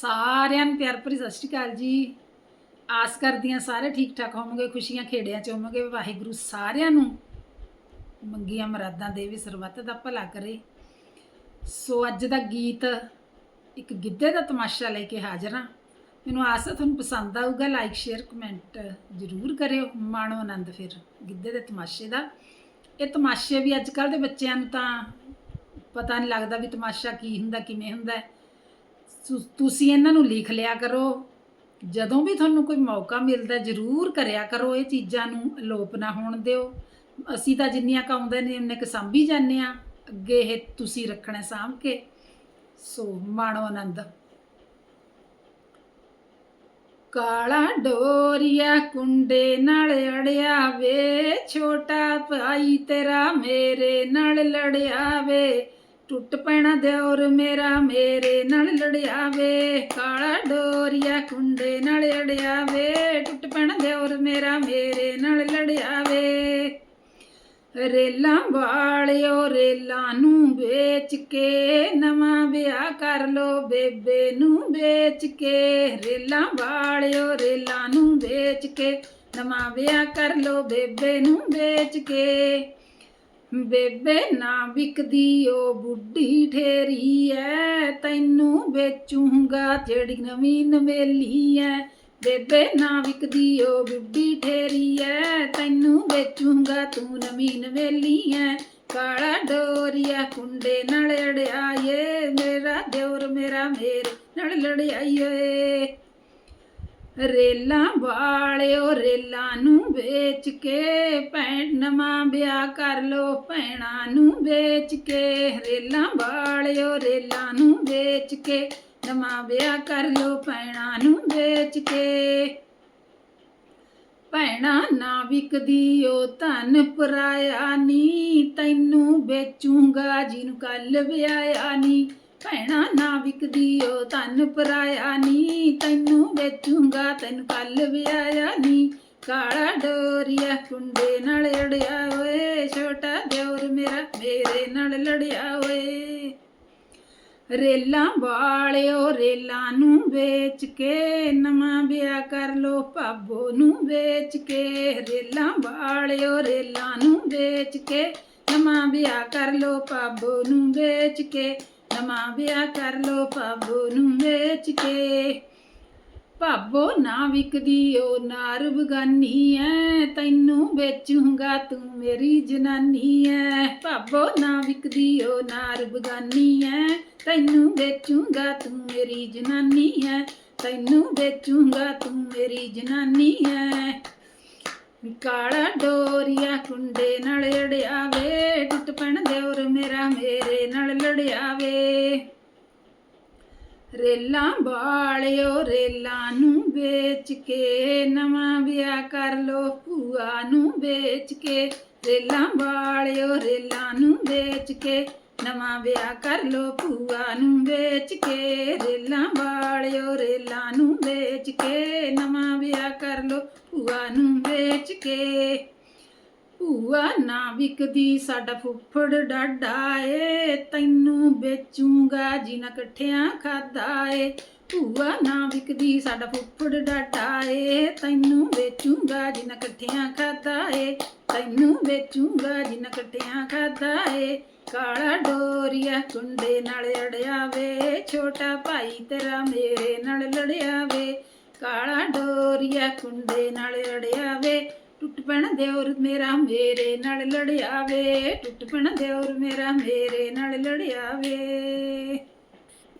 ਸਾਰਿਆਂ ਨੂੰ ਪਿਆਰ ਭਰੀ ਸਤਿ ਸ਼੍ਰੀ ਅਕਾਲ ਜੀ। ਆਸ ਕਰਦੀ ਹਾਂ ਸਾਰੇ ਠੀਕ ਠਾਕ ਹੋਵੋਗੇ, ਖੁਸ਼ੀਆਂ ਖੇੜਿਆਂ ਚ ਹੋਵੋਗੇ। ਵਾਹਿਗੁਰੂ ਸਾਰਿਆਂ ਨੂੰ ਮੰਗੀਆਂ ਮਰਾਦਾਂ ਦੇ ਵੀ ਸਰਬੱਤ ਦਾ ਭਲਾ ਕਰੇ। ਸੋ ਅੱਜ ਦਾ ਗੀਤ ਇੱਕ ਗਿੱਧੇ ਦਾ ਤਮਾਸ਼ਾ ਲੈ ਕੇ ਹਾਜ਼ਰ ਹਾਂ। ਮੈਨੂੰ ਆਸ ਹੈ ਤੁਹਾਨੂੰ ਪਸੰਦ ਆਊਗਾ ਲਾਈਕ ਸ਼ੇਅਰ ਕਮੈਂਟ ਜ਼ਰੂਰ ਕਰਿਓ। ਮਾਣੋ ਆਨੰਦ ਫਿਰ ਗਿੱਧੇ ਦੇ ਤਮਾਸ਼ੇ ਦਾ। ਇਹ ਤਮਾਸ਼ੇ ਵੀ ਅੱਜ ਕੱਲ ਦੇ ਬੱਚਿਆਂ ਨੂੰ ਤਾਂ ਪਤਾ ਨਹੀਂ ਲੱਗਦਾ ਵੀ ਤਮਾਸ਼ਾ ਕੀ ਹੁੰਦਾ, ਕਿਵੇਂ ਹੁੰਦਾ ਹੈ। ਤੁਸੀਂ ਇਹਨਾਂ ਨੂੰ ਲਿਖ ਲਿਆ ਕਰੋ। ਜਦੋਂ ਵੀ ਤੁਹਾਨੂੰ ਕੋਈ ਮੌਕਾ ਮਿਲਦਾ, ਜ਼ਰੂਰ ਕਰਿਆ ਕਰੋ ਇਹ ਚੀਜ਼ਾਂ ਨੂੰ, ਅਲੋਪ ਨਾ ਹੋਣ ਦਿਓ। ਅਸੀਂ ਤਾਂ ਜਿੰਨੀਆਂ ਕੁ ਆਉਂਦੇ ਨੇ ਉਹਨੇ ਕੁ ਸਾਂਭੀ ਜਾਂਦੇ ਆ ਅੱਗੇ ਇਹ ਤੁਸੀਂ ਰੱਖਣਾ ਸਾਂਭ ਕੇ। ਸੋ, ਮਾਣੋ ਆਨੰਦ। ਕਾਲਾ ਡੋਰੀਆ ਕੁੰਡੇ ਨਾਲ ਅੜਿਆ ਵੇ, ਛੋਟਾ ਭਾਈ ਤੇਰਾ ਮੇਰੇ ਨਾਲ ਲੜਿਆ ਵੇ। ਟੁੱਟ ਪੈਣਾ ਦਿਓਰ ਮੇਰਾ, ਮੇਰੇ ਨਾਲ ਲੜਿਆ ਵੇ ਕਾਲਾ ਡੋਰੀਆ ਕੁੰਡੇ ਨਾਲ ਅੜਿਆ ਵੇ ਟੁੱਟ ਪੈਣਾ ਦਿਓਰ ਮੇਰਾ, ਮੇਰੇ ਨਾਲ ਲੜਿਆ ਵੇ ਰੇਲਾਂ ਵਾਲਿਓ, ਰੇਲਾਂ ਨੂੰ ਵੇਚ ਕੇ ਨਵਾਂ ਵਿਆਹ ਕਰ ਲੋ, ਬੇਬੇ ਨੂੰ ਵੇਚ ਕੇ। ਰੇਲਾਂ ਵਾਲਿਓ, ਰੇਲਾਂ ਨੂੰ ਵੇਚ ਕੇ ਨਵਾਂ ਵਿਆਹ ਕਰ ਲੋ, ਬੇਬੇ ਨੂੰ ਵੇਚ ਕੇ। ਬੇਬੇ ਨਾ ਵਿਕਦੀ ਓ ਬੁੱਢੀ ਠੇਰੀ ਐ, ਤੈਨੂੰ ਵੇਚੂੰਗਾ ਜਿਹੜੀ ਨਵੀਂ ਨਵੇਲੀ ਐ। ਬੇਬੇ ਨਾ ਵਿਕਦੀ ਓ ਬੁੱਢੀ ਠੇਰੀ ਐ, ਤੈਨੂੰ ਵੇਚੂੰਗਾ ਤੂੰ ਨਵੀਂ ਨਵੇਲੀ ਐ। ਕਾਲਾ ਡੋਰੀਆ ਕੁੰਡੇ ਨਾਲ ਅੜਿਆ ਏ ਮੇਰਾ ਦਿਓਰ ਮੇਰਾ ਮੇਰੇ ਨਾਲ ਲੜਿਆ ਏ ਰੇਲਾਂ ਵਾਲਿਓ ਰੇਲਾਂ ਨੂੰ ਵੇਚ ਕੇ ਭੈਣ ਨਵਾਂ ਵਿਆਹ ਕਰ ਲੋ ਭੈਣਾਂ ਨੂੰ ਵੇਚ ਕੇ। ਰੇਲਾਂ ਵਾਲਿਓ ਰੇਲਾਂ ਨੂੰ ਵੇਚ ਕੇ ਨਵਾਂ ਵਿਆਹ ਕਰ ਲੋ ਭੈਣਾਂ ਨੂੰ ਵੇਚ ਕੇ। ਭੈਣਾ ਨਾ ਵਿਕਦੀ ਓ ਧਨ ਪਰਾਇਆ ਨੀ, ਤੈਨੂੰ ਵੇਚੂੰਗਾ ਜਿਹਨੂੰ ਕੱਲ ਵਿਆਹਿਆ ਨੀ। ਭੈਣਾ ਨਾ ਵਿਕਦੀ ਓ ਤਨ ਪਰਾਇਆ ਨੀ, ਤੈਨੂੰ ਵੇਚੂੰਗਾ ਤੈਨੂੰ ਕੱਲ ਵਿਆਹਿਆ ਨੀ। ਕਾਲਾ ਡੋਰੀਆ ਕੁੰਡੇ ਨਾਲ ਅੜਿਆ ਓਏ, ਛੋਟਾ ਦਿਓਰ ਮੇਰਾ ਮੇਰੇ ਨਾਲ ਲੜਿਆ ਓਏ। ਰੇਲਾਂ ਵਾਲਿਓ ਰੇਲਾਂ ਨੂੰ ਵੇਚ ਕੇ ਨਵਾਂ ਵਿਆਹ ਕਰ ਲੋ, ਭਾਬੋ ਨੂੰ ਵੇਚ ਕੇ। ਰੇਲਾਂ ਵਾਲਿਓ ਰੇਲਾਂ ਨੂੰ ਵੇਚ ਕੇ ਨਵਾਂ ਵਿਆਹ ਕਰ ਲੋ, ਭਾਬੋ ਨੂੰ ਵੇਚ ਕੇ। ਨਵਾਂ ਵਿਆਹ ਕਰ ਲੋ ਭਾਬੋ ਨੂੰ ਵੇਚ ਕੇ। ਭਾਬੋ ਨਾ ਵਿਕਦੀ ਓ ਨਾਰ ਬਗਾਨੀ ਐ। ਤੈਨੂੰ ਵੇਚੂੰਗਾ ਤੂੰ ਮੇਰੀ ਜਨਾਨੀ ਐ। ਭਾਬੋ ਨਾ ਵਿਕਦੀ ਓ ਨਾਰ ਬਗਾਨੀ ਐ। ਤੈਨੂੰ ਵੇਚੂੰਗਾ ਤੂੰ ਮੇਰੀ ਜਨਾਨੀ ਐ। ਤੈਨੂੰ ਵੇਚੂਗਾ ਤੂੰ ਮੇਰੀ ਜਨਾਨੀ ਐ। ਕਾਲਾ ਡੋਰੀਆ ਕੁੰਡੇ ਨਾਲ ਅੜਿਆ ਵੇ। ਟੁੱਟ ਪੈਣ ਦਿਓਰ ਮੇਰਾ ਮੇਰੇ ਵੇ ਰੇਲਾਂ ਵਾਲਿਓ ਰੇਲਾਂ ਨੂੰ ਵੇਚ ਕੇ ਨਵਾਂ ਵਿਆਹ ਕਰ ਲੋ ਭੂਆ ਨੂੰ ਵੇਚ ਕੇ। ਰੇਲਾਂ ਵਾਲਿਓ ਰੇਲਾਂ ਨੂੰ ਵੇਚ ਕੇ ਨਵਾਂ ਵਿਆਹ ਕਰ ਲੋ ਭੂਆ ਨੂੰ ਵੇਚ ਕੇ। ਰੇਲਾਂ ਵਾਲਿਓ ਰੇਲਾਂ ਨੂੰ ਵੇਚ ਕੇ ਨਵਾਂ ਵਿਆਹ ਕਰ ਲੋ ਭੂਆ ਨੂੰ ਵੇਚ ਕੇ। ਭੂਆ ਨਾ ਵਿਕਦੀ, ਸਾਡਾ ਫੁੱਫੜ ਡਾਡਾ ਏ। ਤੈਨੂੰ ਵੇਚੂੰਗਾ ਜਿਨਾ ਇਕੱਠਿਆਂ ਖਾਦਾ ਏ। ਭੂਆ ਨਾ ਵਿਕਦੀ, ਸਾਡਾ ਫੁੱਫੜ ਡਾਡਾ ਏ। ਤੈਨੂੰ ਵੇਚੂੰਗਾ ਜਿਨਾ ਇਕੱਠਿਆਂ ਖਾਦਾ ਏ। ਤੈਨੂੰ ਵੇਚੂੰਗਾ ਜਿਨਾ ਇਕੱਠਿਆਂ ਖਾਦਾ ਏ। ਕਾਲਾ ਡੋਰੀਆ ਕੁੰਡੇ ਨਾਲ ਅੜਿਆ ਵੇ ਛੋਟਾ ਭਾਈ ਤੇਰਾ ਮੇਰੇ ਨਾਲ ਲੜਿਆ ਵੇ ਕਾਲਾ ਡੋਰੀਆ ਕੁੰਡੇ ਨਾਲ ਅੜਿਆ ਵੇ ਟੁੱਟ ਪੈਣਾ ਦਿਓਰ ਮੇਰਾ ਮੇਰੇ ਨਾਲ ਲੜਿਆ ਵੇ, ਟੁੱਟ ਪੈਣਾ ਦੇਵਰ ਮੇਰਾ ਮੇਰੇ ਨਾਲ ਲੜਿਆ ਵੇ।